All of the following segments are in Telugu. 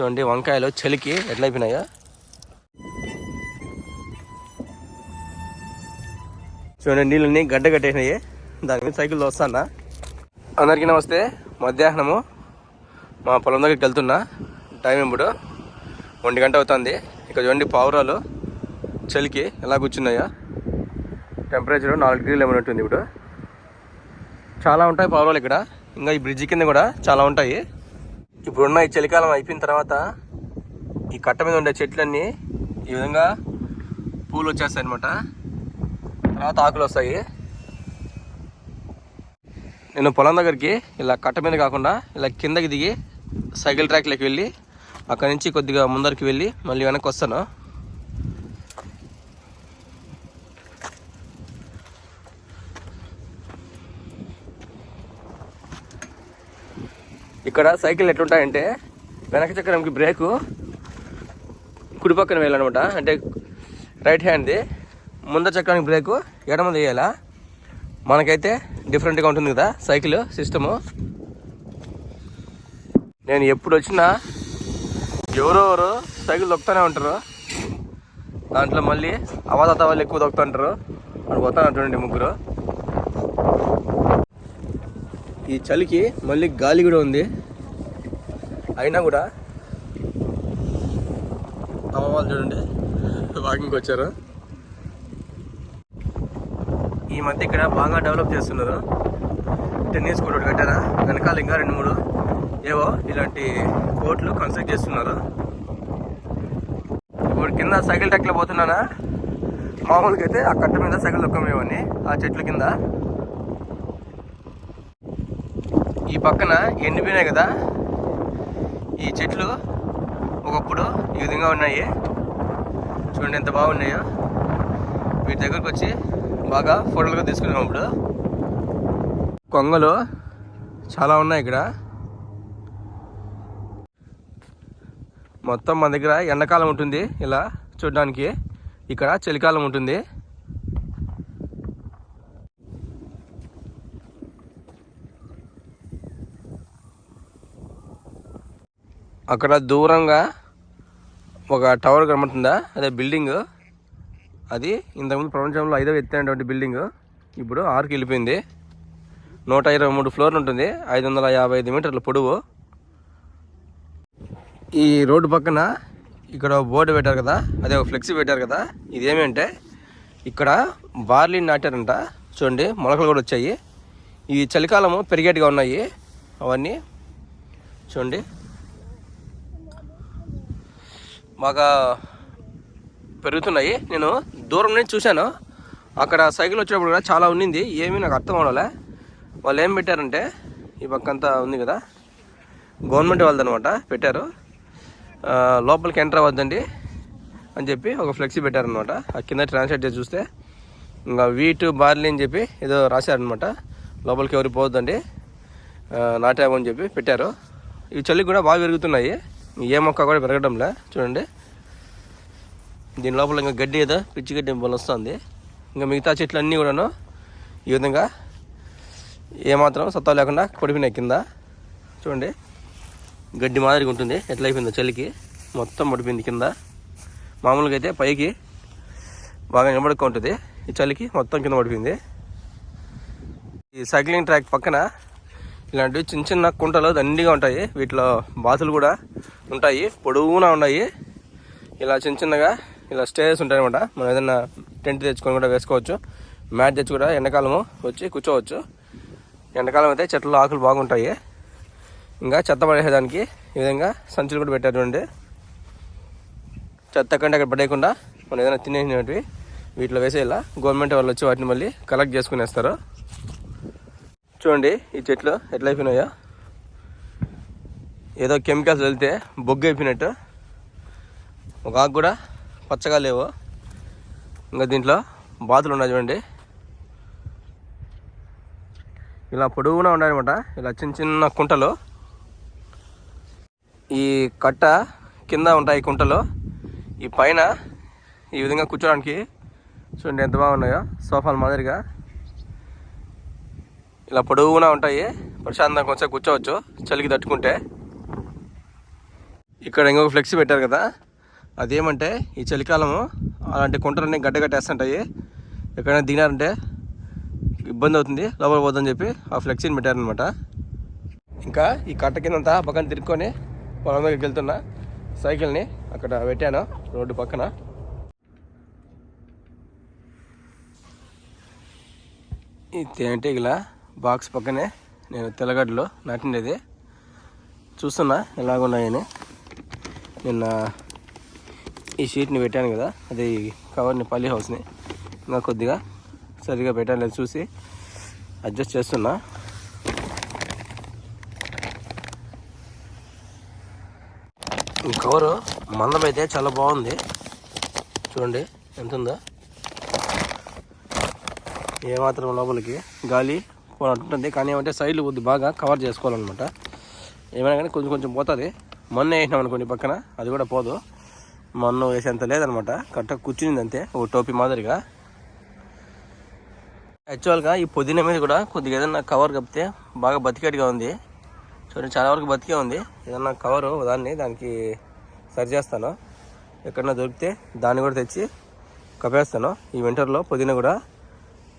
చూడండి వంకాయలు చలికి ఎట్లయిపోయినాయో. చూడండి నీళ్ళని గడ్డ కట్టేసినాయి. దాని మీద సైకిల్ వస్తానా? అందరికీ నమస్తే. మధ్యాహ్నము. మా పొలం దగ్గరికి వెళ్తున్నా. టైం ఇప్పుడు ఒంటి గంట అవుతుంది. ఇక్కడ చూడండి పావురాలు చలికి ఎలా కూర్చున్నాయో. టెంపరేచర్ నాలుగు డిగ్రీలు ఏమైనా ఉంటుంది ఇప్పుడు. చాలా ఉంటాయి పావురాలు ఇక్కడ. ఇంకా ఈ బ్రిడ్జి కింద కూడా చాలా ఉంటాయి. ఇప్పుడున్న ఈ చలికాలం అయిపోయిన తర్వాత ఈ కట్ట మీద ఉండే చెట్లన్నీ ఈ విధంగా పూలు వచ్చేస్తాయి అనమాట తర్వాత ఆకులు వస్తాయి. నేను పొలం దగ్గరికి ఇలా కట్ట మీద కాకుండా ఇలా కిందకి దిగి సైకిల్ ట్రాక్లోకి వెళ్ళి అక్కడి నుంచి కొద్దిగా ముందరికి వెళ్ళి మళ్ళీ వెనక్కి వస్తాను. ఇక్కడ సైకిల్ ఎట్లుంటాయంటే వెనక చక్రంకి బ్రేకు కుడి పక్కన వేయాలన్నమాట. అంటే రైట్ హ్యాండ్ది. ముందర చక్రానికి బ్రేకు ఎడమ వేయాలా? మనకైతే డిఫరెంట్గా ఉంటుంది కదా సైకిల్ సిస్టము. నేను ఎప్పుడు వచ్చినా ఎవరెవరు సైకిల్ దొక్కుతూనే ఉంటారు. దాంట్లో మళ్ళీ అవాతాత వాళ్ళు ఎక్కువ దొక్కుతుంటారు అక్కడ పోతాను చూడండి ముగ్గురు. ఈ చలికి మళ్ళీ గాలి కూడా ఉంది. అయినా కూడా అమ్మ వాళ్ళు చూడండి. వాకింగ్కి వచ్చారు? ఈ మధ్య ఇక్కడ బాగా డెవలప్ చేస్తున్నారు. టెన్నిస్ కోర్ట్ ఒకటి కట్టారా? వెనకాల ఇంకా రెండు మూడు. ఏవో ఇలాంటి కోర్టులు కన్స్ట్రక్ట్ చేస్తున్నారు. ఇప్పుడు కింద సైకిల్ ట్రాక్లో పోతున్నానా? మామూలుగా అయితే ఆ కట్ట మీద సైకిల్ దొక్కమేవని ఆ చెట్ల కింద. ఈ పక్కన ఎండిపోయినాయి కదా? ఈ చెట్లు ఒకప్పుడు ఈ విధంగా ఉన్నాయి. చూడండి ఎంత బాగున్నాయో. వీటి దగ్గరకు వచ్చి బాగా ఫోటోలుగా తీసుకున్నాం ఇప్పుడు. కొంగలు చాలా ఉన్నాయి ఇక్కడ. మొత్తం మన దగ్గర ఎండాకాలం ఉంటుంది ఇలా చూడడానికి. ఇక్కడ చలికాలం ఉంటుంది. అక్కడ దూరంగా ఒక టవర్ కనబడుతుందా? అదే బిల్డింగ్ అది ఇంతకుముందు ప్రపంచంలో ఐదవ ఎత్తైనటువంటి బిల్డింగ్ ఇప్పుడు ఆరుకి వెళ్ళిపోయింది. నూట ఇరవై మూడు ఫ్లోర్లు ఉంటుంది. ఐదు వందల యాభై ఐదు మీటర్ల పొడవు. ఈ రోడ్డు పక్కన ఇక్కడ బోర్డు పెట్టారు కదా? అదే ఒక ఫ్లెక్సీ పెట్టారు కదా? ఇది ఏమంటే ఇక్కడ బార్లీ నాటారంట. చూడండి మొలకలు కూడా వచ్చాయి. ఈ చలికాలము పెరిగేట్టుగా ఉన్నాయి. అవన్నీ చూడండి. బాగా పెరుగుతున్నాయి. నేను దూరం నుంచి చూశాను. అక్కడ సైకిల్ వచ్చినప్పుడు కూడా చాలా ఉన్నింది. ఏమీ నాకు అర్థం అవడలే వాళ్ళు ఏం పెట్టారంటే ఈ పక్కంతా ఉంది కదా గవర్నమెంట్ వాళ్ళదనమాట పెట్టారు. లోపలికి ఎంటర్ అవ్వద్దండి అని చెప్పి ఒక ఫ్లెక్సీ పెట్టారనమాట ఆ కింద ట్రాన్స్లేట్ చేసి చూస్తే ఇంకా వీటు బార్లీ అని చెప్పి ఏదో రాశారనమాట లోపలికి ఎవరు పోవద్దండి. ఆ, అని చెప్పి పెట్టారు. ఈ చలికి కూడా బాగా పెరుగుతున్నాయి ఏ మొక్క కూడా పెరగడంలే? చూడండి. దీని లోపల ఇంకా గడ్డి ఏదో పిచ్చి గడ్డి వస్తుంది. ఇంకా మిగతా చెట్లు అన్నీ కూడాను ఈ విధంగా ఏమాత్రం సత్తా లేకుండా పడిపోయినాయి కింద. చూడండి. గడ్డి మాదిరిగా ఉంటుంది. ఎట్లయిపోయిందో చలికి. మొత్తం పడిపోయింది కింద. మామూలుగా అయితే పైకి బాగా నిలబడుకో ఉంటుంది. ఈ చలికి మొత్తం కింద పడిపోయింది. ఈ సైక్లింగ్ ట్రాక్ పక్కన ఇలాంటివి చిన్న చిన్న కుంటలు దండిగా ఉంటాయి. వీటిలో బాతులు కూడా ఉంటాయి పొడవునా ఉన్నాయి. ఇలా చిన్న చిన్నగా ఇలా స్టేజెస్ ఉంటాయి అనమాట మనం ఏదైనా టెంట్ తెచ్చుకొని కూడా వేసుకోవచ్చు. మ్యాట్ తెచ్చి కూడా ఎండాకాలము వచ్చి కూర్చోవచ్చు. ఎండాకాలం అయితే చెట్ల ఆకులు బాగుంటాయి. ఇంకా చెత్త పడేసేదానికి ఈ విధంగా సంచులు కూడా పెట్టారు చూడండి. చెత్త కంటే అక్కడ పడేయకుండా మనం ఏదైనా తినేసినవి వీటిలో వేసేలా గవర్నమెంట్ వాళ్ళు వచ్చి వాటిని మళ్ళీ కలెక్ట్ చేసుకునేస్తారు. చూడండి ఈ చెట్లు ఎట్లయిపోయినాయో ఏదో కెమికల్స్ వెళ్తే బొగ్గు అయిపోయినట్టు ఒక ఆకు కూడా పచ్చగా లేవు. ఇంకా దీంట్లో బాతులు ఉన్నాయి చూడండి. ఇలా పొడవునా ఉన్నాయన్నమాట ఇలా చిన్న చిన్న కుంటలు. ఈ కట్ట కింద ఉంటాయి కుంటలు. ఈ పైన ఈ విధంగా కూర్చోడానికి చూడండి ఎంత బాగున్నాయో. సోఫాల మాదిరిగా. ఇలా పొడవునా ఉంటాయి. ప్రశాంతంగా కొంచెం కూర్చోవచ్చు. చలికి తట్టుకుంటే. ఇక్కడ ఇంకొక ఫ్లెక్సీ పెట్టారు కదా అదేమంటే ఈ చలికాలము అలాంటి కుంటలన్నీ గడ్డ కట్టేస్తుంటాయి. ఎక్కడైనా దిగినారంటే ఇబ్బంది అవుతుంది లోపల పోదని చెప్పి ఆ ఫ్లెక్సీని పెట్టారనమాట ఇంకా ఈ కట్ట కిందంతా పక్కన తిరుక్కొని పొలం దగ్గరికి వెళ్తున్నా సైకిల్ని అక్కడ పెట్టాను రోడ్డు పక్కన. ఈ తేనెటీగల బాక్స్ పక్కనే నేను తెల్లగడ్డలో నాటిండేది. చూస్తున్నా ఎలాగున్నాయని. నిన్న ఈ షీట్ని పెట్టాను కదా అది కవర్ని పల్లి హౌస్ని. ఇంకా కొద్దిగా సరిగా పెట్టాను లేదు చూసి అడ్జస్ట్ చేస్తున్నా. ఈ కవరు మందం అయితే చాలా బాగుంది. చూడండి ఎంత ఉందో ఏమాత్రం లోపలికి గాలి పోనట్టుంటుంది కానీ ఏమంటే సైడ్లు కొద్ది బాగా కవర్ చేసుకోవాలన్నమాట. ఏమైనా కానీ కొంచెం కొంచెం పోతుంది. మొన్న వేసినాం అనుకోండి పక్కన. అది కూడా పోదు. మొన్న వేసేంత లేదనమాట. కరెక్ట్ కూర్చునింది అంతే. ఓ టోపీ మాదిరిగా. యాక్చువల్గా ఈ పుదీనా మీద కూడా కొద్దిగా ఏదైనా కవర్ కప్పితే బాగా బతికేట్టుగా ఉంది. చూడండి చాలా వరకు బతికే ఉంది. ఏదన్నా కవరు దాన్ని దానికి సరి చేస్తాను. ఎక్కడన్నా దొరికితే దాన్ని కూడా తెచ్చి కప్పేస్తాను. ఈ వింటర్లో పుదీనా కూడా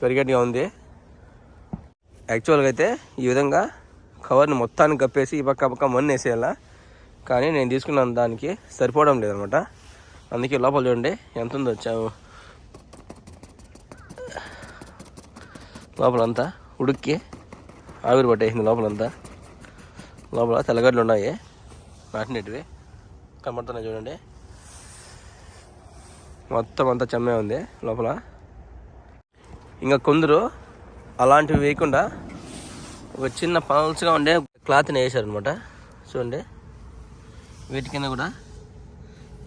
పెరిగేట్టుగా ఉంది. యాక్చువల్గా అయితే ఈ విధంగా కవర్ని మొత్తాన్ని కప్పేసి ఈ పక్క పక్క మొన్న వేసేయాలా కానీ నేను తీసుకున్న దానికి సరిపోవడం లేదనమాట. అందుకే లోపల చూడండి ఎంత ఉందో వచ్చాము. లోపలంతా ఉడుక్కి ఆవిరి పట్టేసింది లోపలంతా. లోపల తెల్లగడ్డలు ఉన్నాయి నాటినట్టువి. కనబడుతున్నాయి చూడండి. మొత్తం అంతా చెమ్మే ఉంది లోపల. ఇంకా కొందరు అలాంటివి వేయకుండా ఒక చిన్న పల్స్గా ఉండే క్లాత్ని వేసారనమాట చూడండి. వీటి కింద కూడా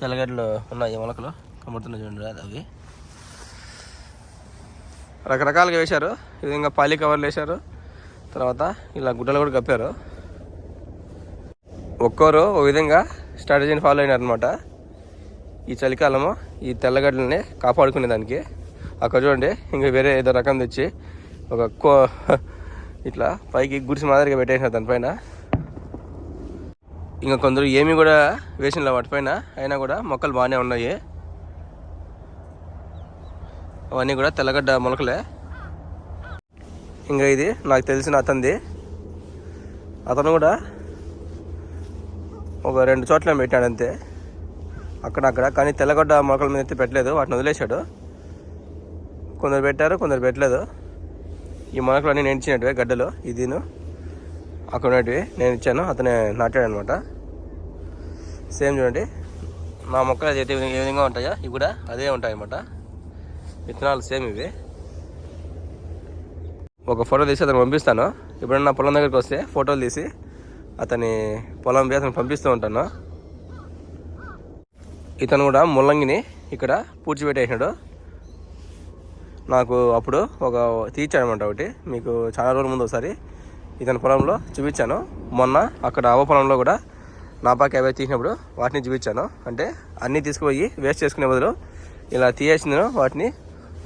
తెల్లగడ్డలు ఉన్నాయి మొలకలు కనబడుతున్నాయి చూడండి అవి. రకరకాలుగా వేశారు. ఈ విధంగా పాలి కవర్లు వేశారు. తర్వాత ఇలా గుడ్డలు కూడా కప్పారు. ఒక్కోరు ఒక విధంగా స్ట్రాటజీని ఫాలో అయినారు అనమాట ఈ చలికాలము ఈ తెల్లగడ్డలని కాపాడుకునే దానికి. అక్కడ చూడండి ఇంకా వేరే ఏదో రకం తెచ్చి ఒక కో ఇట్లా పైకి గుడిసి మాదిరిగా పెట్టేసినారు దానిపైన. ఇంకా కొందరు ఏమి కూడా వేసిన వాటిపైన అయినా కూడా మొక్కలు బాగానే ఉన్నాయి. అవన్నీ కూడా తెల్లగడ్డ మొలకలే. ఇంకా ఇది నాకు తెలిసిన అతనిది. అతను కూడా ఒక రెండు చోట్ల పెట్టాడు అంతే అక్కడక్కడ. కానీ తెల్లగడ్డ మొలకల మీద అయితే పెట్టలేదు. వాటిని వదిలేశాడు. కొందరు పెట్టారు కొందరు పెట్టలేదు. ఈ మొలకలు అన్నీ నేర్చినట్టువే గడ్డలు ఇదిను అక్కడ ఉన్నటివి నేను ఇచ్చాను అతనే నాటాడు అనమాట సేమ్ చూడండి నా మొక్కలు అయితే ఏ విధంగా ఉంటాయో? ఇవి కూడా అదే ఉంటాయి అనమాట విత్తనాలు సేమ్ ఇవి. ఒక ఫోటో తీసి అతను పంపిస్తాను. ఎప్పుడన్నా పొలం దగ్గరికి వస్తే ఫోటోలు తీసి అతని పొలం పోయి అతను పంపిస్తూ ఉంటాను. ఇతను కూడా ముల్లంగిని ఇక్కడ పూడ్చిపెట్టేసినాడు నాకు అప్పుడు ఒక తీర్చాడనమాట ఒకటి. మీకు చాలా రోజుల ముందు ఒకసారి ఇతని పొలంలో చూపించాను. మొన్న అక్కడ అవ్వ పొలంలో కూడా నాపాకి అవే తీసినప్పుడు వాటిని చూపించాను. అంటే అన్నీ తీసుకుపోయి వేస్ట్ చేసుకునే బదులు ఇలా తీయాల్సిందో వాటిని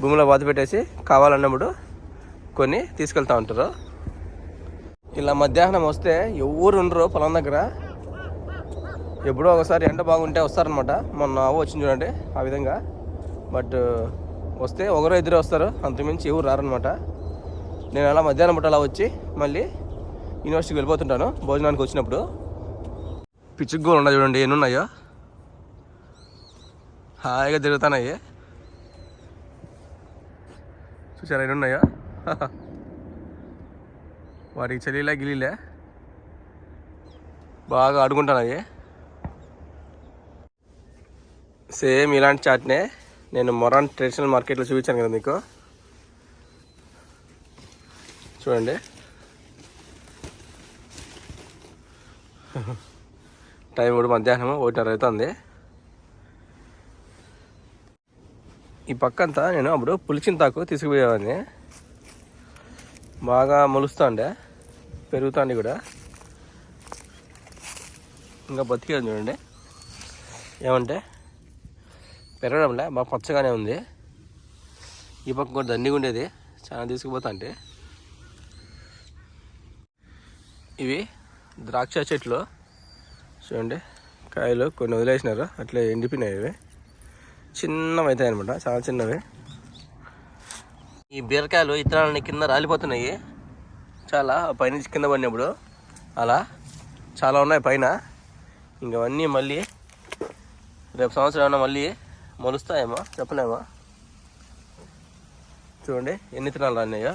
భూమిలో బాధ పెట్టేసి కావాలన్నప్పుడు కొన్ని తీసుకెళ్తా ఉంటారు. ఇలా మధ్యాహ్నం వస్తే ఎవరు ఉండరు పొలం దగ్గర. ఎప్పుడో ఒకసారి ఎండ బాగుంటే వస్తారనమాట మొన్న ఆవు వచ్చింది చూడండి ఆ విధంగా. బట్ వస్తే ఒకరో ఇద్దరు వస్తారు. అంతకుమించి ఎవరు రారనమాట నేను అలా మధ్యాహ్నం పూట అలా వచ్చి మళ్ళీ యూనివర్సిటీకి వెళ్ళిపోతుంటాను. భోజనానికి వచ్చినప్పుడు. పిచ్చుగోలు ఉన్నాయి చూడండి ఎన్ని ఉన్నాయో. హాయిగా తిరుగుతున్నాయి. చూసారా ఎన్ని ఉన్నాయో? వాటికి చలిలే గిలిలే. బాగా ఆడుకుంటున్నాయి. సేమ్ ఇలాంటి చాట్నే నేను మొరాన్ ట్రెడిషనల్ మార్కెట్లో చూపించాను కదా మీకు. చూడండి. టైం కూడా మధ్యాహ్నం ఒకటిన్నర అవుతుంది. ఈ పక్కంతా నేను అప్పుడు పులిచింతాకు తీసుకుపోయేవాడిని. బాగా మొలుస్తుండే పెరుగుతుంది కూడా. ఇంకా బతికేది చూడండి. ఏమంటే పెరగడంలే బాగా పచ్చగానే ఉంది. ఈ పక్క కూడా దండిగా ఉండేది చాలా తీసుకుపోతా అంటే ఇవి ద్రాక్ష చెట్లు. చూడండి కాయలు కొన్ని వదిలేసినారు. అట్లే ఎండిపోయినాయి ఇవి. చిన్నవి అవుతాయి అనమాట చాలా చిన్నవి. ఈ బీరకాయలు ఇత్తనాలని కింద రాలిపోతున్నాయి. చాలా పైనుంచి కింద పడినప్పుడు అలా చాలా ఉన్నాయి పైన. ఇంకవన్నీ మళ్ళీ రేపు సంవత్సరం ఏమైనా మళ్ళీ మొలుస్తాయేమో చెప్పలేమో. చూడండి ఎన్ని తినాలు రాన్నాయో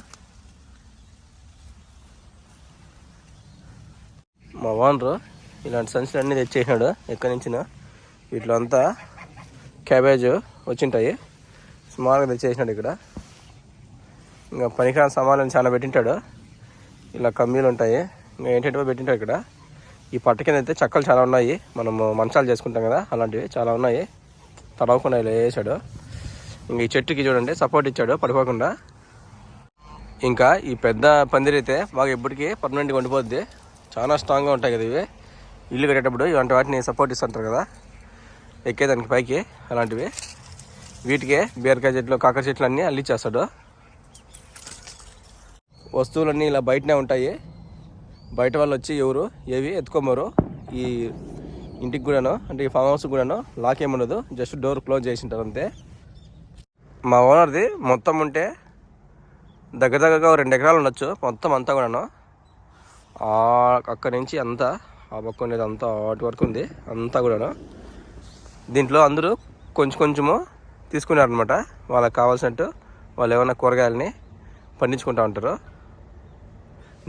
మా ఓనరు ఇలాంటి సంచులు అన్నీ తెచ్చేసినాడు. ఎక్కడి నుంచిన. వీటిలో అంతా క్యాబేజ్ వచ్చింటాయి. స్మాల్గా తెచ్చేసినాడు ఇక్కడ. ఇంకా పనికిరాని సామాన్లు చాలా పెట్టింటాడు. ఇలా కమ్మీలు ఉంటాయి. ఇంకా ఏంటంటే పెట్టింటాడు ఇక్కడ. ఈ పట్ట కింద అయితే చక్కలు చాలా ఉన్నాయి. మనము మంచాలు చేసుకుంటాం కదా అలాంటివి చాలా ఉన్నాయి. తడవకుండా ఇలా వేసాడు. ఇంకా ఈ చెట్టుకి చూడండి సపోర్ట్ ఇచ్చాడు పడిపోకుండా. ఇంకా ఈ పెద్ద పందిరి అయితే బాగా ఎప్పటికీ పర్మనెంట్గా ఉండిపోద్ది. చాలా స్ట్రాంగ్గా ఉంటాయి కదా ఇవి. ఇల్లు కట్టేటప్పుడు ఇలాంటి వాటిని సపోర్ట్ ఇస్తుంటారు కదా. ఎక్కేదానికి పైకి అలాంటివి. వీటికే బీరకాయ చెట్లు కాకర చెట్లు అన్నీ అల్లిచ్చేస్తాడు. వస్తువులన్నీ ఇలా బయటనే ఉంటాయి. బయట వాళ్ళు వచ్చి ఎవరు ఏవి ఎత్తుకోమరు. ఈ ఇంటికి కూడాను అంటే ఈ ఫామ్ హౌస్ కూడాను లాక్ ఏముండదు. జస్ట్ డోర్ క్లోజ్ చేసి ఉంటారు అంతే. మా ఓనర్ది మొత్తం ఉంటే దగ్గర దగ్గరగా రెండు ఎకరాలు ఉండొచ్చు మొత్తం అంతా కూడాను. అక్కడి నుంచి అంతా ఆ పక్క ఉండేది అంతా అటు వరకు ఉంది అంతా కూడాను. దీంట్లో అందరూ కొంచెం కొంచెము తీసుకున్నారనమాట వాళ్ళకి కావాల్సినట్టు వాళ్ళు ఏమైనా కూరగాయలని పండించుకుంటూ ఉంటారు.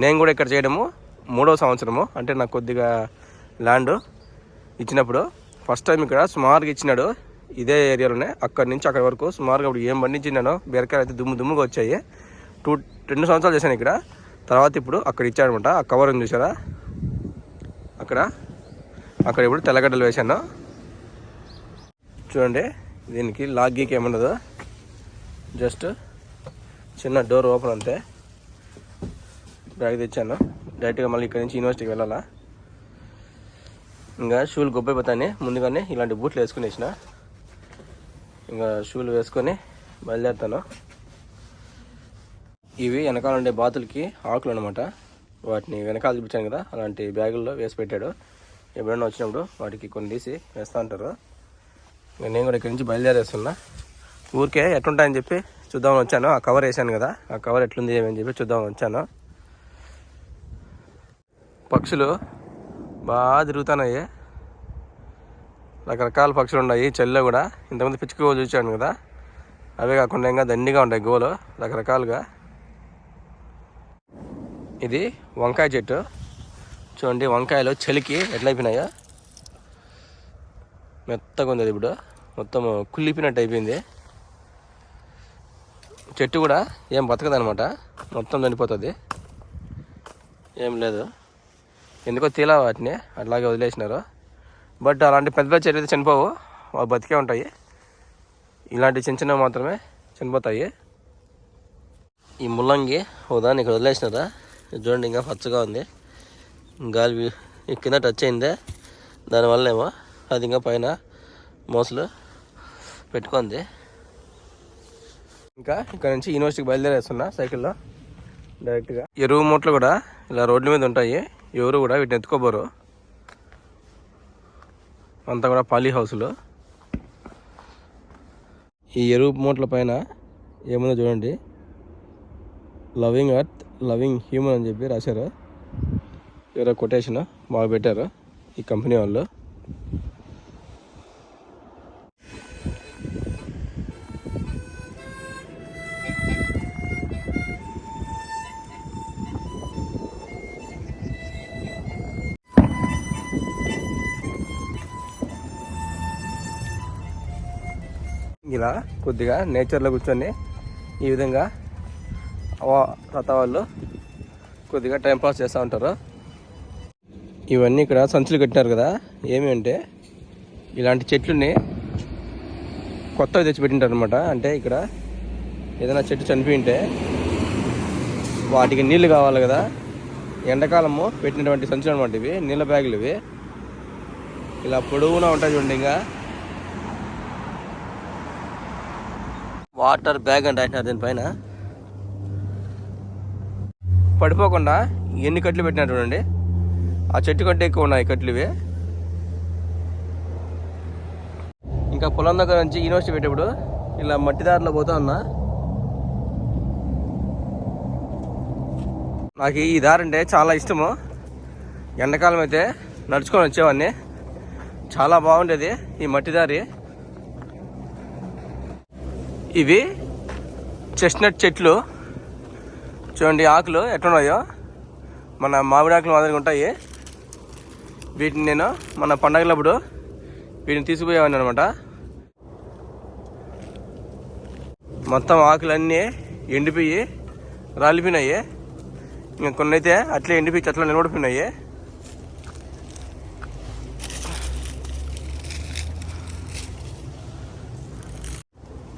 నేను కూడా ఇక్కడ చేయడము మూడవ సంవత్సరము అంటే నాకు కొద్దిగా ల్యాండ్ ఇచ్చినప్పుడు. ఫస్ట్ టైం ఇక్కడ సుమారుగా ఇచ్చినాడు. ఇదే ఏరియాలోనే అక్కడి నుంచి అక్కడి వరకు సుమారుగా ఇప్పుడు ఏం పండించినానో బీరకాయలు అయితే దుమ్ము దుమ్ముగా వచ్చాయి. టూ రెండు సంవత్సరాలు చేశాను ఇక్కడ. తర్వాత ఇప్పుడు అక్కడ ఇచ్చాడనమాట. ఆ కవర్ ఉంది చూసారా? అక్కడ. అక్కడ ఇప్పుడు తెల్లగడ్డలు వేశాను. చూడండి దీనికి లాగ్గీకి ఏముండదు. జస్ట్ చిన్న డోర్ ఓపెన్ అంతే. బ్యాగ్ తెచ్చాను. డైరెక్ట్గా మళ్ళీ ఇక్కడ నుంచి యూనివర్సిటీకి వెళ్ళాలా. ఇంకా షూలు గొప్పైపోతాయని ముందుగానే ఇలాంటి బూట్లు వేసుకుని వేసిన. ఇంకా షూలు వేసుకొని బయలుదేరుతాను. ఇవి వెనకాల ఉండే బాతులకి ఆకులు అనమాట వాటిని వెనకాల చూపించాను కదా అలాంటి బ్యాగుల్లో వేసి పెట్టాడు. ఎప్పుడైనా వచ్చినప్పుడు వాటికి కొన్ని తీసి వేస్తూ ఉంటారు. నేను కూడా ఇక్కడి నుంచి బయలుదేరేస్తున్నా. ఊరికే ఎట్లుంటాయని చెప్పి చూద్దామని వచ్చాను. ఆ కవర్ వేసాను కదా ఆ కవర్ ఎట్లుంది ఏమని చెప్పి చూద్దామని వచ్చాను. పక్షులు బాగా తిరుగుతున్నాయి. రకరకాల పక్షులు ఉన్నాయి చెల్లో కూడా. ఇంతమంది పిచ్చుక చూసాను చూశాను కదా. అవే కాకుండా ఇంకా దండిగా ఉంటాయి గోలు రకరకాలుగా. ఇది వంకాయ చెట్టు. చూడండి వంకాయలు చలికి ఎట్లయిపోయినాయో మెత్తగా ఉంది అది ఇప్పుడు. మొత్తం కుళ్ళిపోయినట్టు అయిపోయింది. చెట్టు కూడా ఏం బతకదనమాట మొత్తం చనిపోతుంది. ఏం లేదు. ఎందుకో తీలా వాటిని అట్లాగే వదిలేసినారు. బట్ అలాంటి పెద్ద పెద్ద చెట్లు అయితే చనిపోవు. అవి బతికే ఉంటాయి. ఇలాంటి చిన్న చిన్నవి మాత్రమే చనిపోతాయి. ఈ ముల్లంగి ఉదాహరణ ఇక్కడ వదిలేసినారా? చూడండి ఇంకా పచ్చగా ఉంది. గాలి కింద టచ్ అయిందే. దానివల్ల ఏమో అది ఇంకా పైన మోసలు పెట్టుకుంది. ఇంకా ఇక్కడ నుంచి యూనివర్సిటీకి బయలుదేరేస్తున్నా సైకిల్లో డైరెక్ట్గా ఎరువు మూటలు కూడా ఇలా రోడ్ల మీద ఉంటాయి. ఎవరు కూడా వీటిని ఎత్తుకోబోరు. అంతా కూడా పాలీ హౌస్లో ఈ ఎరువు మూటల పైన ఏముందో చూడండి. లవింగ్ అర్త్ లవింగ్ హ్యూమన్ అని చెప్పి రాశారు. ఎవరో కొటేషన్ బాగా పెట్టారు ఈ కంపెనీ వాళ్ళు. ఇలా కొద్దిగా నేచర్లో కూర్చొని ఈ విధంగా వా- తాత వాళ్ళు కొద్దిగా టైం పాస్ చేస్తూ ఉంటారు. ఇవన్నీ ఇక్కడ సంచులు కట్టినారు కదా ఏమి అంటే ఇలాంటి చెట్లుని కొత్తవి తెచ్చిపెట్టింటారు అనమాట అంటే ఇక్కడ ఏదైనా చెట్టు చనిపోయి ఉంటే వాటికి నీళ్ళు కావాలి కదా. ఎండాకాలము పెట్టినటువంటి సంచులు అనమాట ఇవి నీళ్ళ బ్యాగులు ఇవి. ఇలా పొడవునా ఉంటాయి చూడండి ఇంకా. వాటర్ బ్యాగ్ అంటే రాసినారు దీనిపైన. పడిపోకుండా ఎన్ని కట్లు పెట్టినా చూడండి. ఆ చెట్టు కంటే ఎక్కువ ఉన్నాయి కట్లు ఇవి. ఇంకా పొలం దగ్గర నుంచి యూనివర్సిటీ పెట్టేప్పుడు ఇలా మట్టి దారిలో పోతా ఉన్నా. నాకు ఈ దారి అంటే చాలా ఇష్టము. ఎండాకాలం అయితే నడుచుకొని వచ్చేవాడిని. చాలా బాగుండేది ఈ మట్టి దారి. ఇవి చెస్ట్నట్ చెట్లు. చూడండి ఆకులు ఎట్లున్నాయో? మన మామిడి ఆకులు మాదిరిగా ఉంటాయి. వీటిని నేను మన పండగలప్పుడు వీటిని తీసుకుపోయేవాడిని అనమాట మొత్తం ఆకులన్నీ ఎండిపోయి రాలిపోయినాయి. ఇంకా కొన్ని అయితే అట్లే ఎండిపోయి చెట్లు నిలబడిపోయినాయి.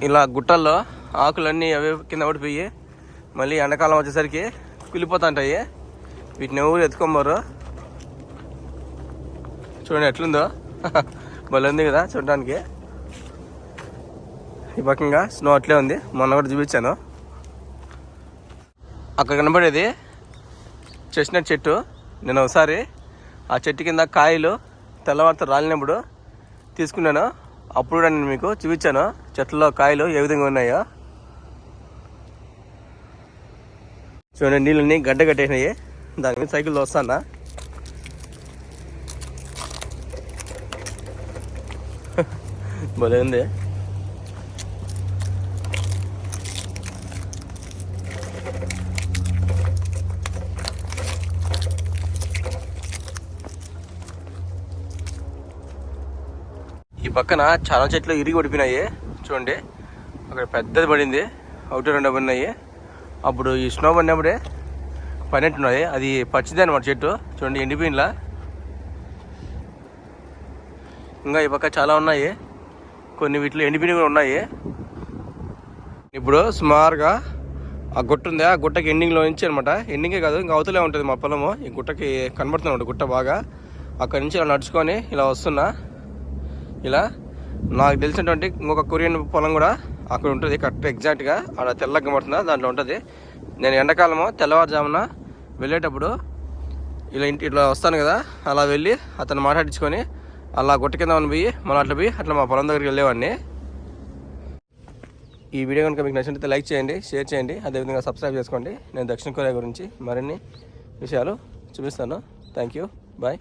ఇలా గుట్టల్లో ఆకులన్నీ అవే కింద పడిపోయి మళ్ళీ ఎండాకాలం వచ్చేసరికి కులిపోతుంటాయి. వీటిని ఎవరు ఎత్తుకోమరు? చూడండి ఎట్లుందో. భలే ఉంది కదా చూడడానికి. ఈ పక్కంగా స్నో అట్లే ఉంది. మొన్న కూడా చూపించాను. అక్కడ కనబడేది చెస్ట్నట్ చెట్టు. నేను ఒకసారి ఆ చెట్టు కింద కాయలు తెల్లవారితో రాలినప్పుడు తీసుకున్నాను. అప్పుడు నేను మీకు చూపించాను. చెట్లలో కాయలు ఏ విధంగా ఉన్నాయో. చూడండి నీళ్ళని గడ్డ కట్టేసినాయి. దాని మీద సైకిల్ వస్తానా భలే ఉంది. ఈ పక్కన చాలా చెట్లు ఇరిగి పడిపోయినాయి. చూడండి అక్కడ పెద్దది పడింది. ఒకటి రెండు పడినాయి అప్పుడు ఈ స్నో పడినప్పుడే పడినట్టున్నాయి అది పచ్చిది అనమాట చెట్టు. చూడండి ఎండిపోయినలా ఇంకా ఈ పక్క చాలా ఉన్నాయి. కొన్ని వీటిలో ఎండిపోయినవి కూడా ఉన్నాయి. ఇప్పుడు సుమారుగా ఆ గుట్ట ఉంది. ఆ గుట్టకి ఎండింగ్లో నుంచి అనమాట ఎండింగే కాదు ఇంకా అవతలే ఉంటుంది మా పొలము. ఈ గుట్టకి కనబడుతుంది గుట్ట బాగా. అక్కడి నుంచి ఇలా నడుచుకొని ఇలా వస్తున్నా. ఇలా. నాకు తెలిసినటువంటి ఇంకొక కొరియన్ పొలం కూడా అక్కడ ఉంటుంది కరెక్ట్ ఎగ్జాక్ట్గా అక్కడ తెల్లగా కనబడుతుందా దాంట్లో ఉంటుంది. నేను ఎండాకాలము తెల్లవారుజామున వెళ్ళేటప్పుడు ఇలా ఇంటి ఇట్లా వస్తాను కదా అలా వెళ్ళి అతను మాట్లాడించుకొని అలా గుట్ట కింద పోయి మనం అట్లా పోయి అట్లా మా పొలం దగ్గరికి వెళ్ళేవాడిని. ఈ వీడియో కనుక మీకు నచ్చినట్లయితే లైక్ చేయండి షేర్ చేయండి అదేవిధంగా సబ్స్క్రైబ్ చేసుకోండి. నేను దక్షిణ కొరియా గురించి మరిన్ని విషయాలు చూపిస్తాను. Thank you bye